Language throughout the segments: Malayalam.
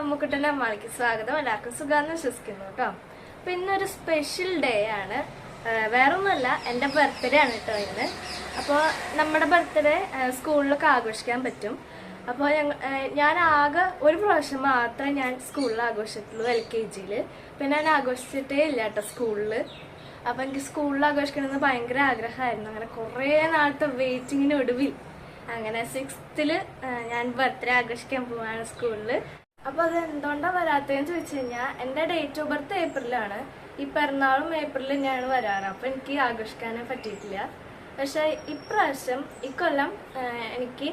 അമ്മുക്കുട്ടന്റെ അമ്മാളിക്ക് സ്വാഗതം. എല്ലാവർക്കും സുഖാന്ന് വിശ്വസിക്കുന്നു കേട്ടോ. അപ്പൊ ഇന്നൊരു സ്പെഷ്യൽ ഡേ ആണ്. വേറൊന്നുമല്ല എന്റെ ബർത്ത്ഡേ ആണ് കേട്ടോ ഇന്ന്. അപ്പോൾ നമ്മുടെ ബർത്ത്ഡേ സ്കൂളിലൊക്കെ ആഘോഷിക്കാൻ പറ്റും. അപ്പോൾ ഞങ്ങൾ ഞാൻ ആകെ ഒരു പ്രാവശ്യം മാത്രമേ ഞാൻ സ്കൂളിൽ ആഘോഷിച്ചിട്ടുള്ളൂ എൽ കെ ജിയിൽ പിന്നെ ഞാൻ ആഘോഷിച്ചിട്ടേ ഇല്ല കേട്ടോ സ്കൂളിൽ അപ്പോൾ എനിക്ക് സ്കൂളിൽ ആഘോഷിക്കണമെന്ന് ഭയങ്കര ആഗ്രഹമായിരുന്നു. അങ്ങനെ കുറേ നാളത്തെ വെയിറ്റിങ്ങിന് ഒടുവിൽ. അങ്ങനെ സിക്സ്ത്തിൽ ഞാൻ ബർത്ത്ഡേ ആഘോഷിക്കാൻ പോവാണ് സ്കൂളിൽ അപ്പോൾ അത് എന്തുകൊണ്ടാണ് വരാത്തതെന്ന് ചോദിച്ചു കഴിഞ്ഞാൽ എന്റെ ഡേറ്റ് ഓഫ് ബർത്ത് ഏപ്രിലാണ് ഈ പിറന്നാളും ഏപ്രിലിൽ ഞാൻ വരാറ്. അപ്പോൾ എനിക്ക് ആഘോഷിക്കാനേ പറ്റിയിട്ടില്ല. പക്ഷേ ഇപ്രാവശ്യം ഇക്കൊല്ലം എനിക്ക്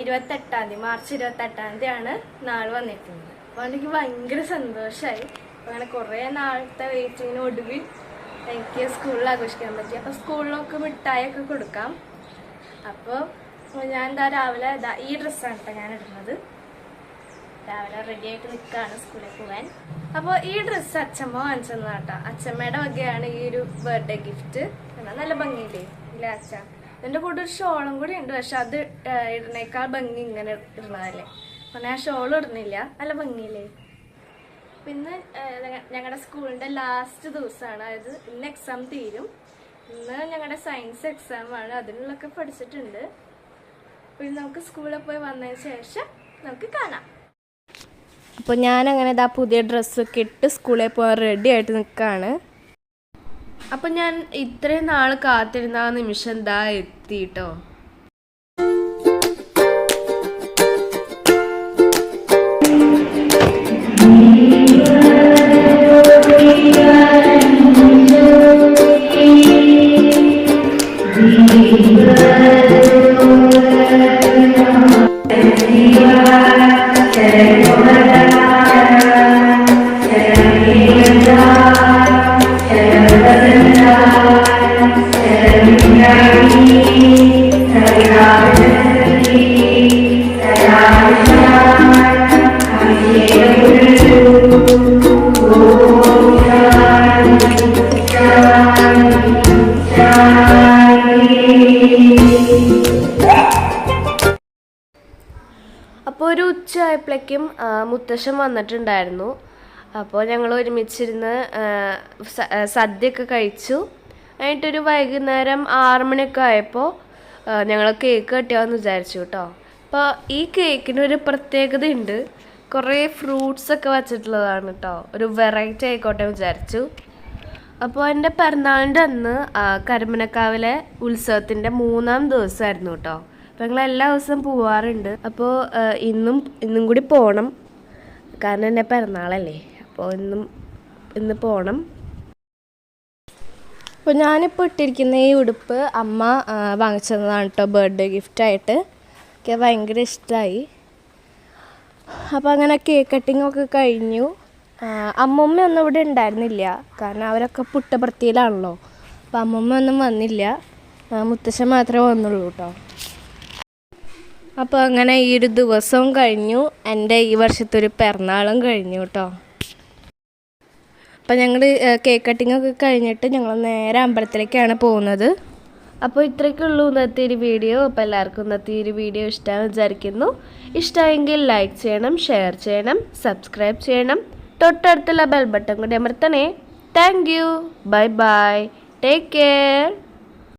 ഇരുപത്തെട്ടാം തീയതി മാർച്ച് ഇരുപത്തെട്ടാം തീയതിയാണ് നാൾ വന്നിട്ടുള്ളത് അപ്പോൾ എനിക്ക് ഭയങ്കര സന്തോഷമായി അങ്ങനെ കുറേ നാളത്തെ വെയിറ്റിങ്ങിന് ഒടുവിൽ എനിക്ക് സ്കൂളിൽ ആഘോഷിക്കാൻ പറ്റി. അപ്പോൾ സ്കൂളിലൊക്കെ മിഠായിയൊക്കെ കൊടുക്കാം. അപ്പോൾ ഞാൻ എന്താ രാവിലെ ഈ ഡ്രസ്സാണ് കേട്ടോ ഞാൻ ഇടുന്നത്. രാവിലെ റെഡി ആയിട്ട് നിൽക്കുകയാണ് സ്കൂളിൽ പോകാൻ അപ്പോൾ ഈ ഡ്രസ്സ് അച്ഛമ്മ വാങ്ങിച്ചത് കേട്ടോ. അച്ഛമ്മയുടെ വകയാണ് ഈ ഒരു ബർത്ത്ഡേ ഗിഫ്റ്റ് നല്ല ഭംഗിയില്ലേ? ഇല്ല അച്ഛ ഇതിന്റെ കൂടെ ഒരു ഷോളും കൂടി ഉണ്ട്. പക്ഷെ അത് ഇടുന്നേക്കാൾ ഭംഗി ഇങ്ങനെ ഇടുന്നതല്ലേ. അപ്പം ഞാൻ ഷോൾ ഇടുന്നില്ല. നല്ല ഭംഗിയില്ലേ? പിന്നെ ഞങ്ങളുടെ സ്കൂളിന്റെ ലാസ്റ്റ് ദിവസമാണ് അതായത് ഇന്ന് എക്സാം തീരും. ഇന്ന് ഞങ്ങളുടെ സയൻസ് എക്സാമാണ് അതിനുള്ളൊക്കെ പഠിച്ചിട്ടുണ്ട്. പിന്നെ നമുക്ക് സ്കൂളിൽ പോയി വന്നതിന് ശേഷം നമുക്ക് കാണാം. അപ്പോൾ ഞാൻ അങ്ങനെ ഇതാ പുതിയ ഡ്രസ്സൊക്കെ ഇട്ട് സ്കൂളിൽ പോകാൻ റെഡി ആയിട്ട് നിൽക്കുകയാണ് അപ്പം ഞാൻ ഇത്രയും നാൾ കാത്തിരുന്ന ആ നിമിഷം എന്താ എത്തിട്ടോ? അപ്പോൾ ഒരു ഉച്ച ആയപ്പോഴേക്കും മുത്തശ്ശൻ വന്നിട്ടുണ്ടായിരുന്നു. അപ്പോൾ ഞങ്ങൾ ഒരുമിച്ചിരുന്ന് സദ്യയൊക്കെ കഴിച്ചു. അതിനായിട്ടൊരു വൈകുന്നേരം ആറ് മണിയൊക്കെ ആയപ്പോൾ ഞങ്ങൾ കേക്ക് കട്ടിയാന്ന് വിചാരിച്ചു കേട്ടോ അപ്പോൾ ഈ കേക്കിന് ഒരു പ്രത്യേകത ഉണ്ട് കുറേ ഫ്രൂട്ട്സ് ഒക്കെ വെച്ചിട്ടുള്ളതാണ് കേട്ടോ ഒരു വെറൈറ്റി ആയിക്കോട്ടെ വിചാരിച്ചു. അപ്പോൾ എന്റെ പിറന്നാളിന്റെ അന്ന് കരമനക്കാവിലെ ഉത്സവത്തിന്റെ മൂന്നാം ദിവസമായിരുന്നു കേട്ടോ അപ്പോൾ ഞങ്ങൾ എല്ലാ ദിവസവും പോവാറുണ്ട്. അപ്പോൾ ഇന്നും ഇന്നും കൂടി പോകണം കാരണം എന്റെ പിറന്നാളല്ലേ. അപ്പോൾ ഇന്നും ഇന്ന് പോകണം അപ്പോൾ ഞാനിപ്പോൾ ഇട്ടിരിക്കുന്ന ഈ ഉടുപ്പ് അമ്മ വാങ്ങിച്ചതാണ് കേട്ടോ ബർത്ത്ഡേ ഗിഫ്റ്റായിട്ട് എനിക്ക് ഭയങ്കര ഇഷ്ടമായി അപ്പോൾ അങ്ങനെ കേക്ക് കട്ടിങ്ങൊക്കെ കഴിഞ്ഞു. അമ്മമ്മ ഒന്നും ഇവിടെ ഉണ്ടായിരുന്നില്ല. കാരണം അവരൊക്കെ പുട്ടപ്രത്തിയിലാണല്ലോ. അപ്പോൾ അമ്മമ്മ ഒന്നും വന്നില്ല. മുത്തശ്ശൻ മാത്രമേ വന്നുള്ളൂ കേട്ടോ അപ്പോൾ അങ്ങനെ ഈ ഒരു ദിവസവും കഴിഞ്ഞു. എന്റെ ഈ വർഷത്തെ ഒരു പിറന്നാളും കഴിഞ്ഞു കേട്ടോ അപ്പം ഞങ്ങൾ കേക്ക് കട്ടിംഗ് ഒക്കെ കഴിഞ്ഞിട്ട് ഞങ്ങൾ നേരെ അമ്പലത്തിലേക്കാണ് പോകുന്നത്. അപ്പോൾ ഇത്രയ്ക്കുള്ളൂ ഇന്നത്തെ ഒരു വീഡിയോ. അപ്പോൾ എല്ലാവർക്കും ഇന്നത്തെ ഒരു വീഡിയോ ഇഷ്ടമാണെന്ന് വിചാരിക്കുന്നു. ഇഷ്ടമായെങ്കിൽ ലൈക്ക് ചെയ്യണം ഷെയർ ചെയ്യണം സബ്സ്ക്രൈബ് ചെയ്യണം. തൊട്ടടുത്തുള്ള ബെൽ ബട്ടൺ കൂടി അമർത്തണേ. Thank you bye bye take care